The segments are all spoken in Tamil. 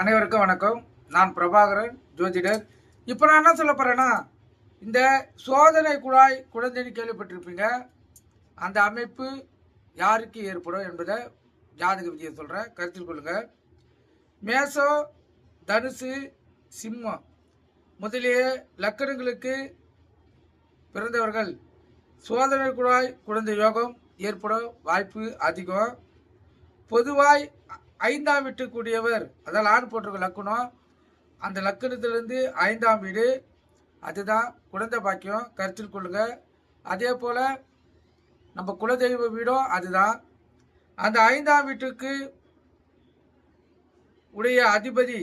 அனைவருக்கும் வணக்கம். நான் பிரபாகரன் ஜோதிடர். இப்போ நான் என்ன சொல்ல போகிறேன்னா இந்த சோதனை குழாய் குழந்தைன்னு கேள்விப்பட்டிருப்பீங்க. அந்த அமைப்பு யாருக்கு ஏற்படும் என்பதை ஜாதக விதியை சொல்கிறேன் கருத்தில் கொள்ளுங்கள் மேசோ தனுசு சிம்மம். முதலிய லக்கணங்களுக்கு பிறந்தவர்கள் சோதனை குழாய் குழந்தை யோகம் ஏற்பட வாய்ப்பு அதிகம். பொதுவாய் ஐந்தாம் வீட்டுக்குரியவர் அதாவது ஆண் போட்டிருக்க லக்குணம். அந்த லக்கணத்திலிருந்து ஐந்தாம் வீடு. அதுதான் குழந்தை பாக்கியம். கருத்தில் கொள்ளுங்க. அதே போல் நம்ம குலதெய்வ வீடும் அதுதான். அந்த ஐந்தாம் வீட்டுக்கு உடைய அதிபதி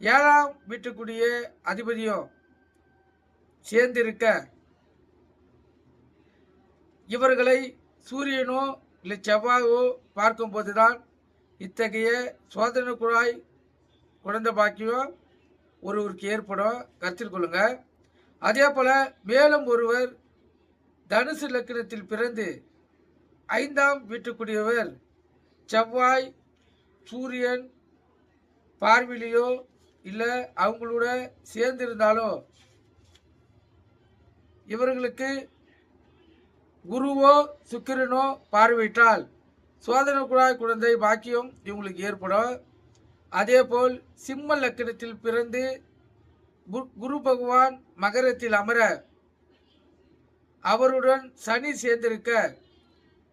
ஏழாம் வீட்டுக்குரிய அதிபதியும் சேர்ந்திருக்க இவர்களை சூரியனோ இல்லை செவ்வாயோ பார்க்கும்போது தான் இத்தகைய சோதனை குழாய் குழந்தை பாக்கியம் ஒருவருக்கு ஏற்படும். கருத்தில் கொள்ளுங்க. அதே போல் மேலும் ஒருவர் தனுசு லக்கினத்தில் பிறந்து ஐந்தாம் வீட்டுக்குரியவர் செவ்வாய் சூரியன் பார்வையிலையோ இல்லை அவங்களோட சேர்ந்திருந்தாலோ இவர்களுக்கு குருவோ சுக்கிரனோ பார்வையிட்டால் சோதனை குழாய் குழந்தை பாக்கியம் இவங்களுக்கு ஏற்படும். அதேபோல் சிம்ம லக்கணத்தில் பிறந்து கு- குரு பகவான் மகரத்தில் அமர அவருடன் சனி சேர்ந்திருக்க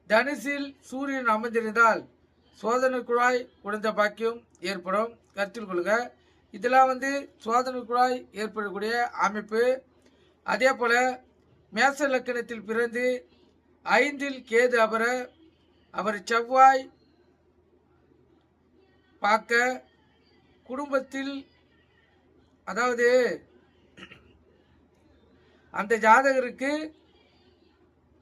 தனுசில் சூரியன் அமர்ந்திருந்தால் சோதனை குழாய் குழந்தை பாக்கியம் ஏற்படும். கருத்தில் கொள்க. இதெல்லாம் வந்து சோதனை குழாய் ஏற்படக்கூடிய அமைப்பு. அதே போல் மேச லக்கணத்தில் பிறந்து ஐந்தில் கேது அமர அவர் செவ்வாய் பார்க்க குடும்பத்தில் அதாவது அந்த ஜாதகருக்கு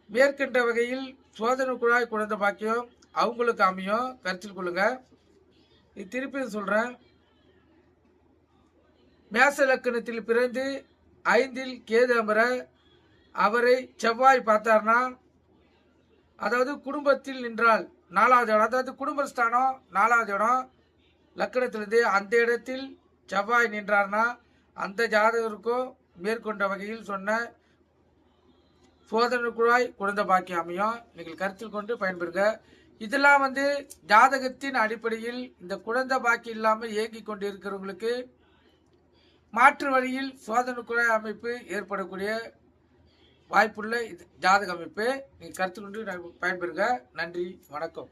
மேற்கண்ட வகையில் சோதனை குழாய் குழந்தை பாக்கியம் அவங்களுக்கு அமையும். கருத்தில் கொள்ளுங்க. இது திருப்பி சொல்கிறேன் மேச லக்கணத்தில் பிறந்து ஐந்தில் கேது அமர அவரை செவ்வாய் பார்த்தார்னா அதாவது குடும்பத்தில் நின்றால் நாலாவது இடம். அதாவது குடும்பஸ்தானம் நாலாவது இடம். லக்கணத்திலிருந்து அந்த இடத்தில் செவ்வாய் நின்றார்னா அந்த ஜாதகருக்கும் மேற்கொண்ட வகையில் சொன்ன சோதனை குழாய் குழந்தை பாக்கியம் அமையும். நீங்கள் கருத்தில் கொண்டு பயன்பெறுங்க. இதெல்லாம் வந்து ஜாதகத்தின் அடிப்படையில் இந்த குழந்தை பாக்கி இல்லாமல் இயங்கி கொண்டு இருக்கிறவங்களுக்கு மாற்று வழியில் சோதனை குழாய் அமைப்பு ஏற்படக்கூடிய வாய்ப்புள்ள இது ஜாதக அமைப்பு நீங்கள் கருத்துக்கொண்டு பயன்பெறுங்க நன்றி வணக்கம்.